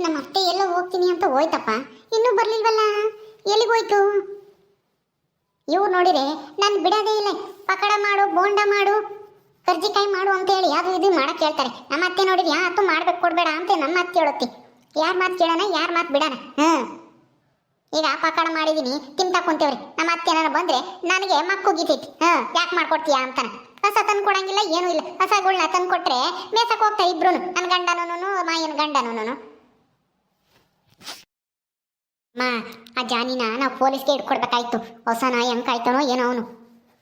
ನಮ್ಮ ಅತ್ತೆ ಎಲ್ಲ ಹೋಗ್ತೀನಿ ಅಂತ ಹೋಯ್ತಪ್ಪ. ಇನ್ನೂ ಬರ್ಲಿಲ್ವಲ್ಲ? ಎಲ್ಲಿಗೆ ಹೋಯ್ತು? ಇವ್ರು ನೋಡಿರೆ, ನಾನು ಬಿಡೋದೇ ಇಲ್ಲ. ಪಕಡ ಮಾಡು, ಬೋಂಡ ಮಾಡು, ಕರ್ಜಿಕಾಯಿ ಮಾಡು ಅಂತ ಹೇಳಿ ಯಾವುದು ಇದು ಮಾಡಕ್ಕೆ ಹೇಳ್ತಾರೆ. ನಮ್ಮ ಅತ್ತೆ ನೋಡಿದ್ರೆ ಅತ್ತು ಮಾಡ್ಬೇಕು, ಕೊಡಬೇಡ ಅಂತ ನಮ್ಮ ಅತ್ತೆ ಹೇಳುತ್ತೆ. ಯಾರ ಮಾತು ಕೇಳೋಣ, ಯಾರ ಮಾತು ಬಿಡೋಣ? ಹ್ಞೂ ಈಗ ಪಕಡ ಮಾಡಿದೀನಿ, ತಿಂತಾ ಕುಂತೇವ್ರಿ. ನಮ್ಮ ಅತ್ತೆ ಏನಾರ ಬಂದರೆ ನನಗೆ ಮಕ್ಕು ಗೀತೈತಿ. ಹಾ ಯಾಕೆ ಮಾಡ್ಕೊಡ್ತೀಯಾ ಅಂತಾನೆ. ಹೊಸ ತಂದು ಕೊಡಂಗಿಲ್ಲ, ಏನೂ ಇಲ್ಲ. ಹೊಸಗಳ್ನ ತಂದು ಕೊಟ್ರೆ ಮೇಸಕ್ಕೆ ಹೋಗ್ತಾ ಇಬ್ರು ನನ್ನ ಗಂಡನೂ ಮಾಯನ ಗಂಡನೂ ಮಾ, ಆ ಜಾನಿನ ನಾವು ಪೊಲೀಸ್ಗೆ ಇಟ್ಕೊಡ್ಬೇಕಾಯ್ತು ಹೊಸ ನಾಯಿ ಹೆಂಗ್ ಕಾಯ್ತಾನೋ ಏನೋ ಅವನು.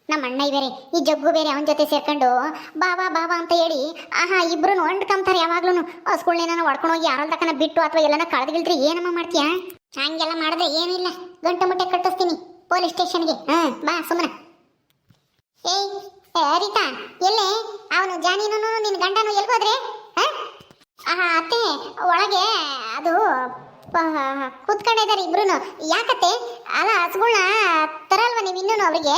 ನಮ್ಮ ಅಣ್ಣ ಬೇರೆ ಈ ಜಗ್ಗು ಬೇರೆ ಅವನ ಜೊತೆ ಸೇರ್ಕೊಂಡು ಬಾಬಾ ಬಾಬಾ ಅಂತ ಹೇಳಿ, ಆಹಾ ಇಬ್ರು ಹೊಂಡ್ಕೊಂತಾರೆ ಯಾವಾಗ್ಲೂ ಸ್ಕೂಲ್ನೇನ ಹೊಡ್ಕೊಂಡು ಹೋಗಿ ಯಾರ ತಕನ ಬಿಟ್ಟು ಅಥವಾ ಎಲ್ಲನ ಕಳೆದ್ಗಿಲ್ರಿ ಏನಮ್ಮ ಮಾಡ್ತೀಯಾ? ಹಂಗೆಲ್ಲ ಮಾಡಿದ್ರೆ ಏನಿಲ್ಲ. ಗಂಟೆ ಮುಟ್ಟೆ ಕಟ್ಟಿಸ್ತೀನಿ ಪೊಲೀಸ್ ಸ್ಟೇಷನ್ಗೆ. ಹಾ, ಬಾ ಸುಮ್ಮನೆ ಏಯ್ ರೀತಾ ಎಲ್ಲೇ? ಅವನು ಜಾನಿನೂ ನಿನ್ನ ಗಂಡನು ಎಲ್ಗೋದ್ರೆ? ಹಾ? ಆಹಾ, ಅತ್ತೆ, ಒಳಗೆ ಅದು ಕೂತ್ಕೊಂಡಿದ್ದಾರೆ ಇಬ್ರು ಯಾಕತ್ತೆ? ಅಲ್ಲ ಹಸುಗಳನ್ನ ತರಲ್ವ ನೀವು ಇನ್ನೂ ಅವರಿಗೆ?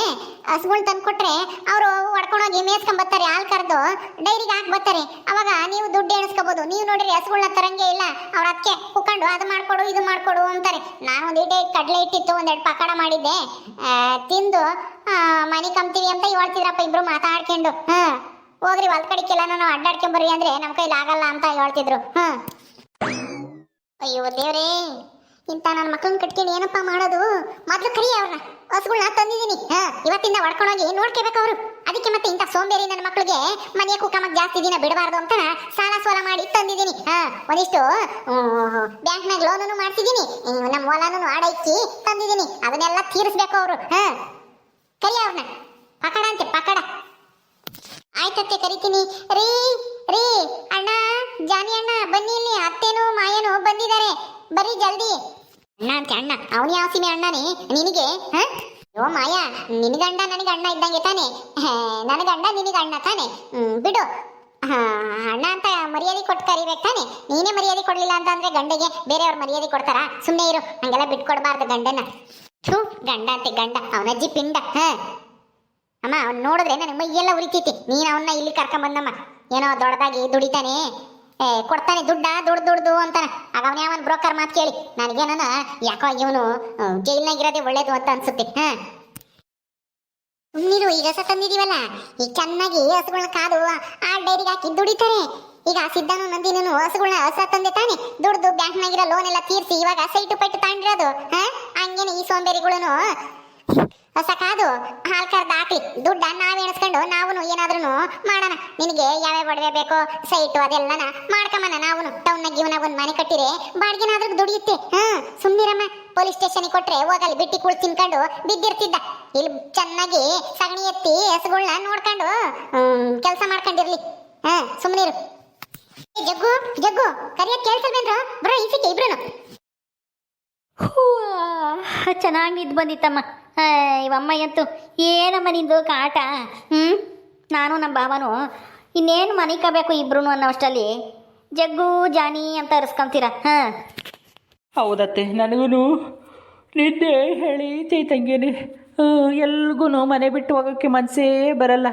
ಹಸುಗಳು ತಂದು ಕೊಟ್ರೆ ಅವರು ಹೊಡ್ಕೊಂಡೋಗಿ ಮೇಯ್ಸ್ಕೊಂಬರ್ತಾರೆ ಹಾಲು ಕರೆದು ಡೈರಿಗೆ ಹಾಕಿ ಬರ್ತಾರೆ. ಅವಾಗ ನೀವು ದುಡ್ಡು ಎಣಿಸ್ಕೋಬೋದು. ನೀವು ನೋಡಿರಿ ಹಸುಗಳನ್ನ ತರಂಗೆ ಇಲ್ಲ. ಅವ್ರ ಅದಕ್ಕೆ ಕುಕ್ಕೊಂಡು ಅದು ಮಾಡ್ಕೊಡು, ಇದು ಮಾಡ್ಕೊಡು ಅಂತಾರೆ. ನಾನು ಒಂದು ಇಟೆ ಕಡಲೆ ಇಟ್ಟಿತ್ತು ಒಂದೆರಡು ಪಕೋಡ ಮಾಡಿದ್ದೆ. ತಿಂದು ಮನೆ ಕಂಬ್ತೀವಿ ಅಂತ ಹೇಳ್ತಿದ್ರಪ್ಪ ಇಬ್ರು ಮಾತಾಡ್ಕೊಂಡು. ಹಾಂ ಹೋಗ್ರಿ ಹೊಲ್ ಕಡಿಕೆಲ್ಲ ನಾನು ಅಡ್ಡಾಡ್ಕೊಂಬರ್ರಿ ಅಂದರೆ ನಮ್ಮ ಕೈಲಿ ಆಗಲ್ಲ ಅಂತ ಹೇಳ್ತಿದ್ರು. ಹಾ ಅಯ್ಯೋ ದೇವ್ರೇ, ಇಂಥ ನನ್ನ ಮಕ್ಕಳನ್ನ ಕಟ್ಕೊಂಡು ಏನಪ್ಪ ಮಾಡೋದು? ಮೊದ್ಲು ಕರಿ ಅವ್ರನ್ನ. ಹಸುಗಳನ್ನ ತಂದಿದ್ದೀನಿ. ಹಾ, ಇವತ್ತಿಂದ ಹೊಡ್ಕೊಂಡೋಗಿ ನೋಡ್ಕೋಬೇಕು ಅವರು. ಅದಕ್ಕೆ ಮತ್ತೆ ಇಂಥ ಸೋಂಬೇರಿ ನನ್ನ ಮಕ್ಕಳಿಗೆ ಮನೆಯ ಕುಕ್ಕಮಕ್ಕೆ ಜಾಸ್ತಿ ದಿನ ಬಿಡಬಾರ್ದು ಅಂತ ಸಾಲ ಸೋಲ ಮಾಡಿ ತಂದಿದ್ದೀನಿ. ಹಾ, ಒಂದಿಷ್ಟು ಬ್ಯಾಂಕ್ನಾಗ ಲೋನೂ ಮಾಡ್ತಿದ್ದೀನಿ. ನಮ್ಮ ಹೊಲನೂ ಆಡ ಇಕ್ಕಿ ತಂದಿದ್ದೀನಿ. ಅದನ್ನೆಲ್ಲ ತೀರಿಸ್ಬೇಕು ಅವರು. ಹಾ, ಕರಿ ಅವ್ರನ್ನ ಪಕಡ ಅಂತೆ ಪಕಡ ಆಯ್ತತ್ತೆ ಕರಿತೀನಿ ರೀ ರೀ ಅಣ್ಣ ಜಾನಿ ಅಣ್ಣ ಬನ್ನಿ ಇಲ್ಲಿ ಅತ್ತೇನು ಮಾಯನು ಬಂದಿದ್ದಾರೆ ಬರೀ ಜಲ್ದಿ. ಅಣ್ಣ ಅಂತ ಅಣ್ಣ, ಅವನು ಯಾವ ಸೀಮೆ ಅಣ್ಣನೇ, ನಿನಗೆ, ಹಾ? ಓ ಮಾಯ, ನಿನ್ ಗಂಡ ನನಗೆ ಅಣ್ಣ ಇದ್ದಂಗೆ ತಾನೆ. ನನಗಂಡ ನಿನಗೆ ಅಣ್ಣ ತಾನೆ. ಬಿಡು. ಅಣ್ಣ ಅಂತ ಮರ್ಯಾದೆ ಕೊಟ್ಟು ಕರಿಬೇಕು ತಾನೆ. ನೀನೇ ಮರ್ಯಾದೆ ಕೊಡ್ಲಿಲ್ಲ ಅಂತ ಅಂದ್ರೆ ಗಂಡಗೆ ಬೇರೆಯವ್ರ ಮರ್ಯಾದೆ ಕೊಡ್ತಾರಾ? ಸುಮ್ಮನೆ ಇರು, ಹಂಗೆಲ್ಲ ಬಿಟ್ಕೊಡ್ಬಾರ್ದು ಗಂಡನ ಥೂ, ಗಂಡ ಅಂತೆ ಗಂಡ ಅವನಜ್ಜಿ ಪಿಂಡ, ಹ? ಅಮ್ಮ, ಅವ್ನು ನೋಡಿದ್ರೆ ನನಗೆ ಮೈಯೆಲ್ಲ ಉರಿತೈತಿ. ನೀನು ಅವನ್ನ ಇಲ್ಲಿ ಕರ್ಕೊಂಬಂದಮ್ಮ. ಏನೋ ದೊಡ್ಡದಾಗಿ ದುಡಿತಾನೆ. ಏ, ಕೊಡ್ತಾನೆ ದುಡ್ಡ, ದುಡ್ಡು ದುಡ್ದು ಅಂತಾನೆ. ಅವನೇ ಅವನ್ ಬ್ರೋಕರ್ ಮಾತು ಕೇಳಿ. ನನಗೇನ ಯಾಕೋ ಇವನು ಜೈಲ್ನಾಗ ಇರೋದೇ ಒಳ್ಳೇದು ಅಂತ ಅನ್ಸುತ್ತೆ, ಹಾ? ನೀರು ಈಗ ಸಹ ತಂದಿದೀವಲ್ಲ? ಈಗ ಚೆನ್ನಾಗಿ ಹಸುಗಳನ್ನ ಕಾದು ಆ ಡೈರಿಗೆ ಹಾಕಿ ದುಡಿತಾರೆ. ಈಗ ಸಿದ್ಧಾನು ನಂದಿನೂ ಹಸುಗಳನ್ನ ಹಸ ತಂದೆ ತಾನೆ. ದುಡ್ದು ಬ್ಯಾಂಕ್ನಾಗಿರೋ ಲೋನ್ ಎಲ್ಲ ತೀರಿಸಿ ಇವಾಗ ಸೈಟು ಪೈಟು ತಾಂಡಿರೋದು, ಹಾ? ಹಂಗೇನೆ ಈ ಸೋಂಬೇರಿಗಳನ್ನು ಹೊಸ ಕಾದು, ಹಾಲ್ ಕರ್ದು ಹಾಕ್ಲಿ. ದುಡ್ಡ ನಾವ್ ಎಣಿಸ್ಕೊಂಡು ನಾವು ಏನಾದ್ರೂ ಮಾಡೋಣ. ನಿನಗೆ ಯಾವ್ಯಾವ ಒಡವೆ ಬೇಕೋ, ಸೈಟು ಅದೆಲ್ಲನ ಮಾಡ್ಕೊಂಬನ ನಾವು ಟೌನ್ ಜೀವನ ಒಂದು ಮನೆ ಕಟ್ಟಿರೆ, ಬಾಡಿಗೆನಾದ್ರೂ ದುಡಿಯುತ್ತೆ ಹ್ಮ್ ಸುಮ್ಮಿರಮ್ಮ ಪೊಲೀಸ್ ಸ್ಟೇಷನ್ ಕೊಟ್ರೆ ಹೋಗಲ್ಲಿ ಬಿಟ್ಟಿ ಕುಳ್ ತಿನ್ಕೊಂಡು ಬಿದ್ದಿರ್ತಿದ್ದ. ಇಲ್ಲಿ ಚೆನ್ನಾಗಿ ಸಗಣಿ ಎತ್ತಿ ಹೆಸಗಳನ್ನ ನೋಡ್ಕೊಂಡು ಕೆಲಸ ಮಾಡ್ಕೊಂಡಿರ್ಲಿ. ಹಾ ಸುಮ್ನಿರು. ಜಗ್ಗು ಜಗ್ಗು, ಕರಿಯಕ್ ಕೇಳ್ಸಲ್ವೇನ್ರ ಬರೋ ಈಸಿಕೆ ಇಬ್ರು ಚೆನ್ನಾಗಿ ಇದ್ ಬಂದಿತ್ತಮ್ಮ. ಇವಮ್ಮ ಅಂತೂ ಏನಮ್ಮ ನಿಂದು ಕಾಟ? ಹ್ಞೂ ನಾನು ನಮ್ಮ ಭಾವನು ಇನ್ನೇನು ಮನೆ ಕಬೇಕು ಇಬ್ರು ಅನ್ನೋಷ್ಟಲ್ಲಿ ಜಗ್ಗು ಜಾನಿ ಅಂತ ಅರ್ಸ್ಕೊಂತೀರ ಹಾಂ? ಹೌದತ್ತೆ ನನಗೂ ನಿದ್ದೆ ಹೇಳಿ ಚೈತಂಗೇನೆ ಎಲ್ಗೂ ಮನೆ ಬಿಟ್ಟು ಹೋಗೋಕ್ಕೆ ಮನಸ್ಸೇ ಬರಲ್ಲ.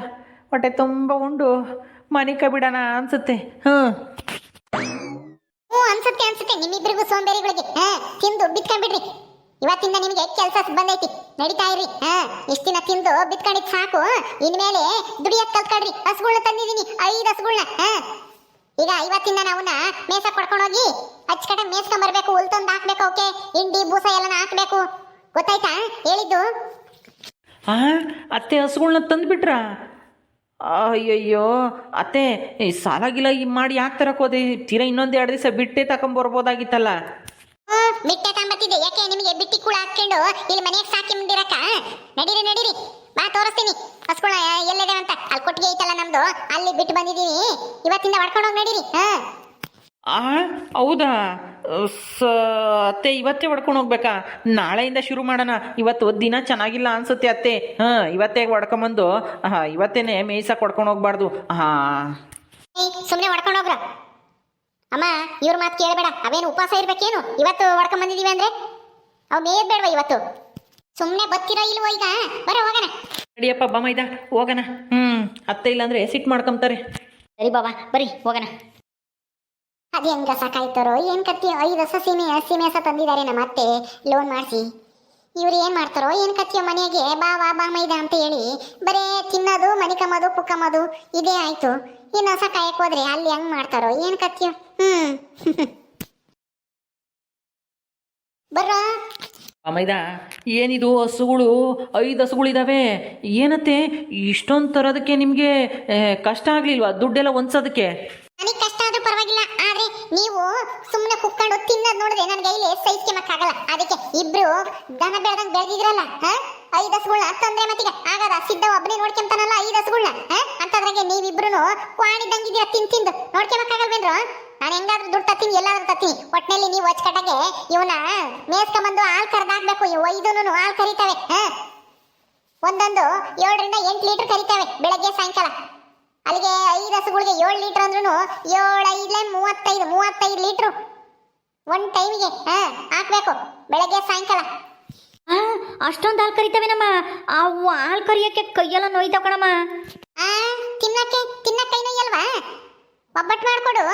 ಹೊಟ್ಟೆ ತುಂಬ ಉಂಡು ಮನೆ ಬಿಡೋಣ ಅನ್ಸುತ್ತೆ ಹ್ಞೂ ಹ್ಞೂ ಅನ್ಸುತ್ತೆ ಅನ್ಸುತ್ತೆ ನಿಮ್ಮಿಬ್ಬರಿಗೂ ಸೋಂಬೇರಿಗಳಿಗೆ ಹಾಂ? ತಿಂದು ಬಿತ್ಕೊಂಡ್ಬಿಡ್ರಿ ಇವತ್ತಿಂದ ನಿಮಗೆ ಕೆಲಸ ಬಂದೈತಿ. ನಡೀತಾ ಇರ್ರಿ. ಹಾ, ಇಷ್ಟ ದಿನ ತಿಂದು ಬಿತ್ಕೊಂಡಿದ್ ಸಾಕು ಇನ್ಮೇಲೆ ದುಡಿಯಕ್ ಕಲ್ತ್ಕೊಳ್ರಿ. ಹಸುಗಳ್ನ ತಂದಿದ್ದೀನಿ, ಐದು ಹಸುಗಳ್ನ, ಹಾ. ಈಗ ಇವತ್ತಿಂದ ನಾವನ್ನ ಮೇಸ ಕೊಡ್ಕೊಂಡೋಗಿ ಅಚ್ಚಕಡೆ ಮೇಸ್ಕೊಂಡ್ ಬರ್ಬೇಕು ಹುಲ್ ತಂದು ಹಾಕ್ಬೇಕು ಓಕೆ ಹಿಂಡಿ, ಬೂಸ ಎಲ್ಲನ ಹಾಕ್ಬೇಕು. ಗೊತ್ತಾಯ್ತಾ ಹೇಳಿದ್ದು? ಹಾ ಅತ್ತೆ ಹಸುಗಳ್ನ ತಂದುಬಿಟ್ರಾ? ಅಯ್ಯಯ್ಯೋ, ಅತ್ತೆ, ಈ ಸಾಲ ಗಿಲ ಮಾಡಿ ಯಾಕೆ ತರಕೋದೆ ತೀರಾ ಇನ್ನೊಂದು ಎರಡು ದಿವಸ ಬಿಟ್ಟೆ ತಗೊಂಬರ್ಬೋದಾಗಿತ್ತಲ್ಲ ಹ್ಮ್ ಬಿಟ್ಟೆ ತಾಂಬತ್ತಿದ್ದೆ ಯಾಕೆ ನಿಮಗೆ ಬಿಟ್ಟಿ ಕೂಡ ಹಾಕೊಂಡು ಇಲ್ಲಿ ಮನೆಗೆ ಸಾಕಿ ಮುಂದಿರಕ್ಕ? ನಡೀರಿ ನಡೀರಿ. ಬಾ ತೋರಿಸ್ತೀನಿ. ಹಸ್ಕೊಳ ಎಲ್ಲಿದೆ ಅಂತ? ಅಲ್ಲಿ ಕೊಟ್ಟಿಗೆ ಐತಲ್ಲ ನಮ್ದು. ಅಲ್ಲಿ ಬಿಟ್ಟು ಬಂದಿದ್ದೀನಿ. ಇವತ್ತಿಂದ ಹೊಡ್ಕೊಂಡು ಹೋಗಿ ನಡೀರಿ. ಹಾ. ಆ ಹೌದಾ? ಸ ಅತ್ತೆ ಇವತ್ತೇ ಹೊಡ್ಕೊಂಡು ಹೋಗ್ಬೇಕಾ? ನಾಳೆಯಿಂದ ಶುರು ಮಾಡೋಣ. ಇವತ್ತು ದಿನ ಚೆನ್ನಾಗಿಲ್ಲ ಅನ್ಸುತ್ತೆ ಅತ್ತೆ. ಹಾಂ ಇವತ್ತೇ ಹೊಡ್ಕೊಂಬಂದು. ಹಾಂ ಇವತ್ತೇನೆ ಮೇಯ್ಸಕ್ಕೆ ಹೊಡ್ಕೊಂಡು ಹೋಗ್ಬಾರ್ದು. ಹಾಂ. ಸುಮ್ಮನೆ ಹೊಡ್ಕೊಂಡು ಹೋಗ್ರ. ಅಮ್ಮ ಇವ್ರ ಮಾತು ಕೇಳಬೇಡ. ಅವೇನು ಉಪವಾಸ ಇರ್ಬೇಕೇನು? ಇವತ್ತು ಹೊಡ್ಕೊಂಡ್ ಬಂದಿದೀವಿ ಅಂದ್ರೆ? ಅವ್ ಮೇಯದ್ ಬೇಡವಾ ಇವತ್ತು. ಸುಮ್ಮನೆ ಬತ್ತಿರೋ ಇಲ್ವೋ ಈಗ? ಬರ ಹೋಗೋಣ. ಅಡಿಯಪ್ಪ ಬಾ ಇದ ಹೋಗೋಣ. ಹ್ಮ್ ಅತ್ತೆ ಇಲ್ಲಾಂದ್ರೆ ಸಿಟ್ ಮಾಡ್ಕೊಂತಾರೆ ಸರಿ ಬಾಬಾ ಬರೀ ಹೋಗೋಣ. ಅದು ಹೆಂಗ ಸಾಕಾಯ್ತಾರೋ ಏನ್ ಕತ್ತಿ? ಐದು ಹೊಸ ಸೀಮೆ ಸೀಮೆ ಹಸ ತಂದಿದ್ದಾರೆ ನಮ್ಮ ಅತ್ತೆ. ಲೋನ್ ಮಾಡಿಸಿ. ಇವ್ರು ಏನ್ ಮಾಡ್ತಾರೋ ಏನು ಕತ್ತಿಯೋ ಮನೆಗೆ ಬಾ ವಾ ಬಾ, ಮೈದ ಅಂತ ಹೇಳಿ ಬರೇ ತಿನ್ನೋದು ಕಮ್ಮೋದು ಕುಕ್ಕಮ್ಮೋದು ಇದೇ ಆಯ್ತು. ಇನ್ನು ಹೊಸ ಕಾಯಕ್ ಹೋದ್ರೆ ಅಲ್ಲಿ ಹೆಂಗ್ ಮಾಡ್ತಾರೋ? ಏನು ಕತ್ತಿಯೋ? ಹ್ಮ್. ಬರ್ರ? ಅಮೈದ ಏನಿದು ಹಸುಗಳು? ಐದು ಹಸುಗಳಿದಾವೆ ಏನತ್ತೆ? ಇಷ್ಟೊಂದು ತರೋದಕ್ಕೆ ನಿಮಗೆ ಕಷ್ಟ ಆಗಲಿಲ್ವಾ? ದುಡ್ಡೆಲ್ಲ ಹೊಂದ್ಸೋದಕ್ಕೆ ನನಗೆ ಕಷ್ಟ ಆದ್ರೂ ಪರವಾಗಿಲ್ಲ ಆದ್ರೆ ನೀವು ಸುಮ್ಮನೆ ಕುಕ್ಕೊಂಡು ತಿನ್ನೋದು ನೋಡಿದ್ರೆ ನನ್ನ ಕೈಲಿ ಸೈಜ್ ಕೆಮ್ಮಕ್ಕಾಗಲ್ಲ ಅದಕ್ಕೆ ಇಬ್ರು ದನ ಬೆಳೆದಂಗೆ ಬೆಳೆದಿದ್ರಲ್ಲ ಐದು ಹಸುಗಳನ್ನ ತಂದ್ರೆ ಮತ್ತೀಗ ಆಗದ? ಸಿದ್ಧ ಒಬ್ಬನೇ ನೋಡ್ಕೊಂತಾನಲ್ಲ ಐದು ಹಸುಗಳನ್ನ ಅಂತದ್ರಾಗೆ ನೀವಿಬ್ರು ಕ್ವಾಣಿದಂಗಿದ್ದೀರ ತಿನ್ ತಿಂದು ನೋಡ್ಕೊಂಬಕ್ಕಾಗಲ್ವೇನ್ರು ನಾನು ಹೆಂಗಾದ್ರೂ ದುಡ್ಡು ತತ್ತೀನಿ, ಎಲ್ಲಾದ್ರೂ ತತ್ತೀನಿ. ಒಟ್ಟಿನಲ್ಲಿ ನೀವು ಕಟಾಗೆ ಇವನ ಮೇಸ್ಕೊಂಬಂದು ಹಾಲು ಕರೆದಾಕ್ಬೇಕು. ಇವು ಐದೂನು ಹಾಲು ಕರಿತಾವೆ ಒಂದೊಂದು ಏಳರಿಂದ ಎಂಟು ಲೀಟರ್ ಕರಿತಾವೆ ಬೆಳಗ್ಗೆ ಸಾಯಂಕಾಲ. ಅಲ್ಲಿಗೆ ಐದು ಹಸುಗಳಿಗೆ ಏಳು ಲೀಟರ್ ಅಂದ್ರೂ ಏಳು ಐದ್ಲೆ ಮೂವತ್ತೈದು ಮೂವತ್ತೈದು ಲೀಟ್ರು ಒನ್ ಟೈಮಿಗೆ ಹಾ ಹಾಕ್ಬೇಕು. ಬೆಳಗ್ಗೆ ಸಾಯಂಕಾಲ. ಅಷ್ಟೊಂದು ಹಾಲು ಕರಿತವೆ ನಮ್ಮ. ಅವು ಹಾಲು ಕರಿಯೋಕ್ಕೆ ಕೈಯೆಲ್ಲ ನೋಯ್ತಾವ ಕಣಮ್ಮ. ಆ ತಿನ್ನಕ್ಕೆ ತಿನ್ನಕ್ಕೆ ನೋಯ್ಯಲ್ವಾ? ಒಬ್ಬಟ್ಟು ಮಾಡ್ಕೊಡು.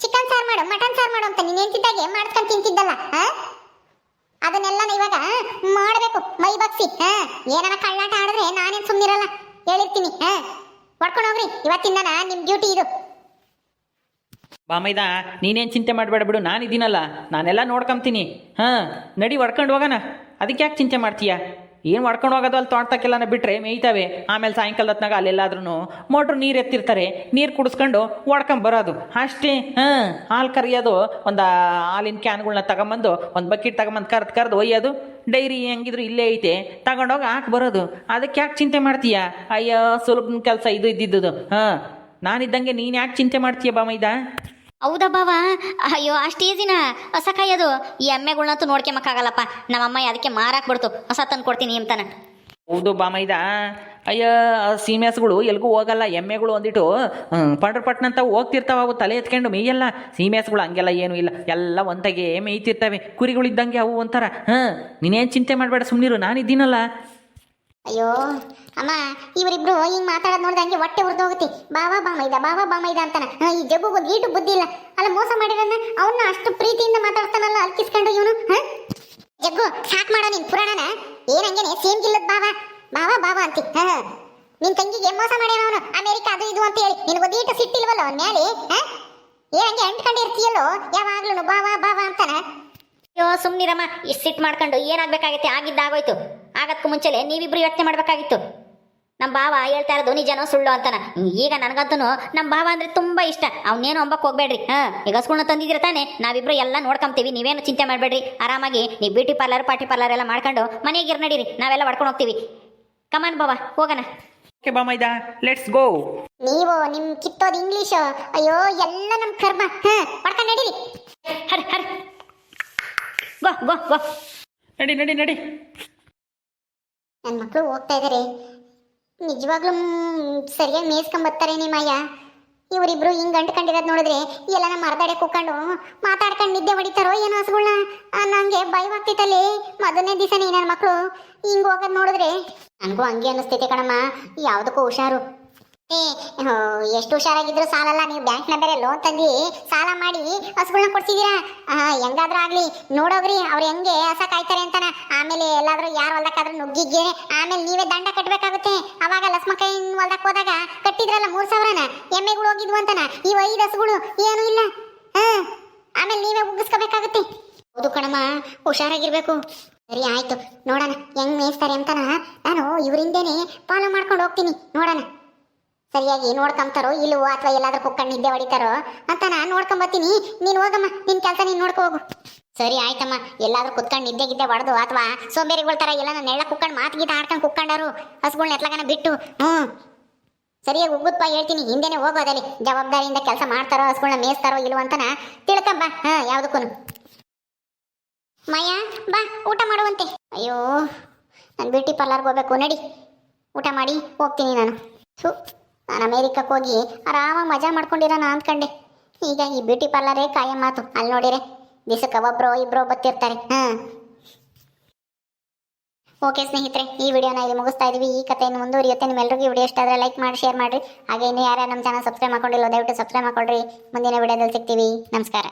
ಚಿಕನ್ ಸಾರು ಮಾಡು ಮಟನ್ ಸಾರು ಮಾಡು ಅಂತ ನೀನು ಎಂತಿದ್ದಾಗೆ ಮಾಡ್ಕೊಂಡು ತಿಂತಿದ್ದಲ್ಲ ಹಾ? ಅದನ್ನೆಲ್ಲ ಇವಾಗ ಮಾಡಬೇಕು. ಮೈ ಬಗ್ಸಿ ಹಾ? ಏನಾರ ಕಳ್ಳಾಟ ಆಡಿದ್ರೆ ನಾನೇನು ಸುಮ್ಮನಿರಲ್ಲ ಹೇಳಿರ್ತೀನಿ ಹಾ? ಹೊಡ್ಕೊಂಡು ಹೋಗ್ರಿ. ಇವತ್ತಿಂದನ ನಿಮ್ ಡ್ಯೂಟಿ ಇದು. ಬಾಮೈದ ನೀನೇನು ಚಿಂತೆ ಮಾಡಬೇಡ ಬಿಡು, ನಾನು ಇದೀನಲ್ಲ. ನಾನೆಲ್ಲ ನೋಡ್ಕೊಂತೀನಿ. ಹಾಂ, ನಡಿ ಹೊಡ್ಕೊಂಡು ಹೋಗೋಣ. ಅದಕ್ಕೆ ಯಾಕೆ ಚಿಂತೆ ಮಾಡ್ತೀಯ? ಏನು ಹೊಡ್ಕೊಂಡು ಹೋಗೋದು ಅಲ್ಲಿ ತೋಟಕ್ಕೆಲ್ಲನ ಬಿಟ್ಟರೆ ಮೇಯ್ತವೆ. ಆಮೇಲೆ ಸಾಯಂಕಾಲ ಹೊತ್ನಾಗ ಅಲ್ಲೆಲ್ಲಾದ್ರೂ ಮೋಟ್ರ್ ನೀರು ಎತ್ತಿರ್ತಾರೆ. ನೀರು ಕುಡಿಸ್ಕೊಂಡು ಬರೋದು. ಅಷ್ಟೇ. ಹಾಂ, ಹಾಲು ಕರಿಯೋದು. ಒಂದು, ಹಾಲಿನ ಕ್ಯಾನ್ಗಳನ್ನ ತಗೊಂಬಂದು, ಒಂದು ಬಕೆಟ್ ತಗೊಂಬಂದು ಕರೆದು ಕರೆದು ಒಯ್ಯೋದು. ಡೈರಿ ಹೆಂಗಿದ್ರು ಇಲ್ಲೇ ಐತೆ ತಗೊಂಡೋಗಿ ಹಾಕಿ ಬರೋದು. ಅದಕ್ಕೆ ಯಾಕೆ ಚಿಂತೆ ಮಾಡ್ತೀಯ? ಅಯ್ಯೋ ಸ್ವಲ್ಪ ಕೆಲಸ ಇದು ಇದ್ದಿದ್ದು ಹಾಂ ನಾನಿದ್ದಂಗೆ ನೀನು ಯಾಕೆ ಚಿಂತೆ ಮಾಡ್ತೀಯ ಬಾಮೈದ ಹೌದಾ ಬಾವ? ಅಯ್ಯೋ ಅಷ್ಟು ಈಸಿನ ಹೊಸ ಕಾಯೋದು ಈ ಎಮ್ಮೆಗಳನ್ನಂತೂ ನೋಡ್ಕೊಂಬಕ್ಕಾಗಲ್ಲಪ್ಪ ನಮ್ಮಮ್ಮ ಅದಕ್ಕೆ ಮಾರಾಕ್ಬಿಡ್ತು ಹೊಸ ತಂದು ಕೊಡ್ತೀನಿ ಅಂತಾನೆ. ಹೌದು ಬಾಮೈದ ಅಯ್ಯ ಸೀಮೆಸ್ಗಳು ಎಲ್ಗೂ ಹೋಗಲ್ಲ, ಎಮ್ಮೆಗಳು ಅಂದಿಟ್ಟು ಪಂಡ್ರಪಟ್ನ ಅಂತ ಹೋಗ್ತಿರ್ತಾವ ಅವು ತಲೆ ಎತ್ಕೊಂಡು ಮೇಯಲ್ಲ. ಸೀಮೆಸ್ಗಳು ಹಂಗೆಲ್ಲ ಏನೂ ಇಲ್ಲ. ಎಲ್ಲ ಒಂದಾಗೆ ಮೇಯ್ತಿರ್ತವೆ. ಕುರಿಗಳಿದ್ದಂಗೆ ಅವು ಒಂಥರ ಹಾಂ ನೀನೇನು ಚಿಂತೆ ಮಾಡಬೇಡ ಸುಮ್ಮನಿರು ನಾನಿದ್ದೀನಲ್ಲ. ಅಯ್ಯೋ, ಅಮ್ಮ, ಇವರಿಬ್ರು ಹಿಂಗ್ ಮಾತಾಡೋದು ನೋಡಿದ ಹಂಗೆ ಹೊಟ್ಟೆ ಉರ್ದು ಹೋಗುತ್ತೆ. ಬಾವಾ ಬಾಮೈದ ಬಾವಾ ಬಾಮೈದ ಅಂತಾನ. ಈ ಜಗ್ಗು ಒಂದು ಈಟು ಬುದ್ಧಿ ಇಲ್ಲ. ಅಲ್ಲ, ಮೋಸ ಮಾಡಿರೋದನ್ನ ಅವನ್ನ ಅಷ್ಟು ಪ್ರೀತಿಯಿಂದ ಮಾತಾಡ್ತಾನಲ್ಲ, ಅಲ್ಕಿಸ್ಕೊಂಡು ಇವನು ಜಗ್ಗು, ಸಾಕ್ ಮಾಡೋ ನಿನ್ ಪುರಾಣನ. ಏನಂಗೇನೆ ಸೇಮ್ ಗಿಲ್ಲದ್ ಬಾವಾ. ಬಾವಾ ಬಾವಾ ಅಂತಿ. ನಿನ್ ತಂಗಿಗೆ ಮೋಸ ಮಾಡ್ಯಾನ ಅವನು. ಅಮೆರಿಕ ಅದು ಇದು ಅಂತ ಹೇಳಿ. ನಿನ್ ಈಟು ಸಿಟ್ಟಿಲ್ವಲ್ಲ ಅವನ ಮೇಲೆ ಹಾ? ಹಂಗೆ ಅಂಟ್ಕೊಂಡಿರ್ತೀಯಲ್ಲೋ ಯಾವಾಗ್ಲೂ ಬಾವಾ ಬಾವಾ ಅಂತಾನ? ಅಯ್ಯೋ ಸುಮ್ಮನಿರಮ್ಮ ಇಷ್ಟು ಸಿಟ್ಟು ಮಾಡ್ಕೊಂಡು ಏನಾಗಬೇಕಾಗೈತೆ ಆಗಿದ್ದಾಗೋಯ್ತು ಆಗಕ್ಕೂ ಮುಂಚೆಲೆ ನೀವಿಬ್ರು ಯೋಚನೆ ಮಾಡಬೇಕಾಗಿತ್ತು. ನಮ್ಮ ಬಾವ ಹೇಳ್ತಾ ಇರೋದು ನಿಜನೋ ಸುಳ್ಳು ಅಂತಾನ. ಈಗ ನನಗಂತೂ ನಮ್ಮ ಬಾವ ಅಂದ್ರೆ ತುಂಬಾ ಇಷ್ಟ. ಅವನೇನು ಒಂಬಕ್ಕೆ ಹೋಗ್ಬೇಡ್ರಿ. ಹಾಂ ಈಗ ಹಸ್ಗಳ್ನ ತಂದಿದ್ದೀರ ತಾನೆ? ನಾವಿಬ್ರು ಎಲ್ಲ ನೋಡ್ಕೊಂತೀವಿ ನೀವೇನು ಚಿಂತೆ ಮಾಡಬೇಡ್ರಿ. ಆರಾಮಾಗಿ ನೀವು ಬ್ಯೂಟಿ ಪಾರ್ಲರ್, ಪಾರ್ಟಿ ಪಾರ್ಲರ್ ಎಲ್ಲ ಮಾಡ್ಕೊಂಡು ಮನೆಗೆ ನಡೀರಿ ನಾವೆಲ್ಲ ಹೊಡ್ಕೊಂಡು ಹೋಗ್ತೀವಿ. ಕಮಾನ್ ಬಾಬಾ ಹೋಗೋಣ. ಓಕೆ ಬಾಮೈದ ಲೆಟ್ಸ್ ಗೋ ನೀವು ನಿಮ್ ಕಿತ್ತೋದು ಇಂಗ್ಲಿಷ್ ಅಯ್ಯೋ ಎಲ್ಲ ನಮ್ ಕರ್ಮ ಹಾ ಮಾಡ್ಕೊಂಡು ನಡೀರಿ. ಹರ್ ಹರ್. ಗೋ ಗೋ ಗೋ. ನಡಿ ನಡಿ ನಡಿ. ನನ್ನ ಮಕ್ಕಳು ಹೋಗ್ತಾ ಇದಾರೆ. ನಿಜವಾಗ್ಲೂ ಸರಿಯಾಗಿ ಮೇಯ್ಸ್ಕೊಂಬರ್ತಾರೆ ನಿಮ್ಮಯ್ಯ. ಇವರಿಬ್ರು ಹಿಂಗ್ ಅಂಟ್ಕೊಂಡಿರೋದ್ ನೋಡಿದ್ರೆ ಎಲ್ಲ ಮರದಡೆ ಕೂಕೊಂಡು ಮಾತಾಡ್ಕೊಂಡು ನಿದ್ದೆ ಹೊಡಿತಾರೋ ಏನೋ ಹಸುಗಳ್ನ? ನಂಗೆ ಭಯವಾಗ್ತಿತ್ತಲ್ಲಿ ಮೊದಲನೇ ದಿವಸನೇ ನನ್ನ ಮಕ್ಕಳು ಹಿಂಗ್ ಹೋಗೋದ್ ನೋಡಿದ್ರೆ. ನನಗೂ ಹಂಗೆ ಅನ್ನಿಸ್ತೈತೆ ಕಣಮ್ಮ. ಯಾವುದಕ್ಕೂ ಹುಷಾರು. ಎಷ್ಟು ಹುಷಾರಾಗಿದ್ರು ಸಾಲಲ್ಲ ನೀವು ಬ್ಯಾಂಕ್ನ ಬೇರೆ ಲೋನ್ ತಂದು ಸಾಲ ಮಾಡಿ ಹಸುಗಳನ್ನ ಕೊಡ್ಸಿದೀರಾ? ಆ, ಹೆಂಗಾದ್ರೂ ಆಗ್ಲಿ ನೋಡೋಗ್ರಿ ಅವ್ರು ಹೆಂಗೆ ಹಸ ಕಾಯ್ತಾರೆ ಅಂತಾನ. ಆಮೇಲೆ ಎಲ್ಲಾದ್ರೂ ಯಾರು ಹೊಲ್ದಕ್ಕಾದ್ರೂ ನುಗ್ಗಿಗೆ ಆಮೇಲೆ ನೀವೇ ದಂಡ ಕಟ್ಟಬೇಕಾಗುತ್ತೆ ಅವಾಗ ಲಸ್ಮಕೈ ಹೊಲ್ದಕ್ಕೆ ಹೋದಾಗ ಕಟ್ಟಿದ್ರಲ್ಲ ಮೂರ್ ಸಾವಿರನ? ಎಮ್ಮೆಗಳು ಹೋಗಿದ್ವು ಅಂತಾನ. ಈ ಐದು ಹಸುಗಳು ಏನೂ ಇಲ್ಲ. ಹಾ ಆಮೇಲೆ ನೀವೇ ಉಗ್ಗಿಸ್ಕೋಬೇಕಾಗುತ್ತೆ. ಹೌದು ಕಣಮ್ಮ ಹುಷಾರಾಗಿರ್ಬೇಕು. ಸರಿ ಆಯ್ತು. ನೋಡೋಣ ಹೆಂಗ್ ಮೇಯಿಸ್ತಾರೆ ಅಂತಾನ. ನಾನು ಇವರಿಂದೇನೆ ಫಾಲೋ ಮಾಡ್ಕೊಂಡು ಹೋಗ್ತೀನಿ. ನೋಡೋಣ. ಸರಿಯಾಗಿ ನೋಡ್ಕೊಂತಾರೋ ಇಲ್ಲವೋ ಅಥವಾ ಎಲ್ಲಾದ್ರೂ ಕುಕ್ಕಂಡು ನಿದ್ದೆ ಹೊಡಿತಾರೋ ಅಂತ ನಾನು ನೋಡ್ಕೊಂಬತ್ತೀನಿ. ನೀನು ಹೋಗಮ್ಮ, ನಿನ್ ಕೆಲಸ ನೀನು ನೋಡ್ಕೊ ಹೋಗು. ಸರಿ ಆಯ್ತಮ್ಮ, ಎಲ್ಲಾದ್ರೂ ಕುತ್ಕೊಂಡು ನಿದ್ದೆ ಗಿದ್ದೆ ಹೊಡೆದು ಅಥವಾ ಸೋಂಬೇರಿಗಳ ತರ ಎಲ್ಲ ನೆಳ್ಳ ಕುಕ್ಕಂಡು ಮಾತು ಗೀತ ಆಡ್ಕೊಂಡು ಕುಕ್ಕಂಡಾರು, ಹಸುಗಳ್ನ ಎತ್ಲಗನ ಬಿಟ್ಟು, ಹ್ಞೂ. ಸರಿಯಾಗಿ ಉಗ್ಗುತ್ಪ ಹೇಳ್ತೀನಿ, ಹಿಂದೆನೆ ಹೋಗೋದಲ್ಲಿ ಜವಾಬ್ದಾರಿಯಿಂದ ಕೆಲಸ ಮಾಡ್ತಾರೋ, ಹಸುಗಳ್ನ ಮೇಯಿಸ್ತಾರೋ ಇಲ್ವೋ ಅಂತನ ತಿಳ್ಕೊಂಬ ಹಾ ಯಾವುದಕ್ಕೂ ಮಯ ಬಾ, ಊಟ ಮಾಡುವಂತೆ. ಅಯ್ಯೋ, ನಾನು ಬ್ಯೂಟಿ ಪಾರ್ಲರ್ಗೆ ಹೋಗ್ಬೇಕು, ನಡಿ. ಊಟ ಮಾಡಿ, ಹೋಗ್ತೀನಿ ನಾನು. ಥು. ನಾನು ಅಮೇರಿಕಕ್ಕೆ ಹೋಗಿ ಆರಾಮಾಗಿ ಮಜಾ ಮಾಡ್ಕೊಂಡಿರೋಣ ಅಂದ್ಕಂಡೆ. ಈಗ ಈ ಬ್ಯೂಟಿ ಪಾರ್ಲರೇ ಕಾಯಂ ಮಾತು. ಅಲ್ಲಿ ನೋಡಿರೆ, ದಿವಸಕ್ಕೆ ಒಬ್ರೋ ಇಬ್ಬರು ಬತ್ತಿರ್ತಾರೆ ಹಾಂ. ಓಕೆ ಸ್ನೇಹಿತರೆ, ಈ ವಿಡಿಯೋನ ಇಲ್ಲಿ ಮುಗಿಸ್ತಾ ಇದೀವಿ. ಈ ಕಥೆಯನ್ನು ಮುಂದುವರಿಯುತ್ತೆ. ನಿಮ್ಮೆಲ್ಲರಿಗೂ ವಿಡಿಯೋ ಇಷ್ಟ ಆದರೆ ಲೈಕ್ ಮಾಡಿ, ಶೇರ್ ಮಾಡಿರಿ. ಹಾಗೆ ಇನ್ನು ಯಾರ್ಯಾರು ನಮ್ಮ ಚಾನಲ್ ಸಬ್ಸ್ಕ್ರೈಬ್ ಮಾಡ್ಕೊಂಡಿಲ್ಲ, ದಯವಿಟ್ಟು ಸಬ್ಸ್ಕ್ರೈಬ್ ಮಾಡ್ಕೊಳ್ರಿ. ಮುಂದಿನ ವಿಡಿಯೋದಲ್ಲಿ ಸಿಗ್ತೀವಿ. ನಮಸ್ಕಾರ.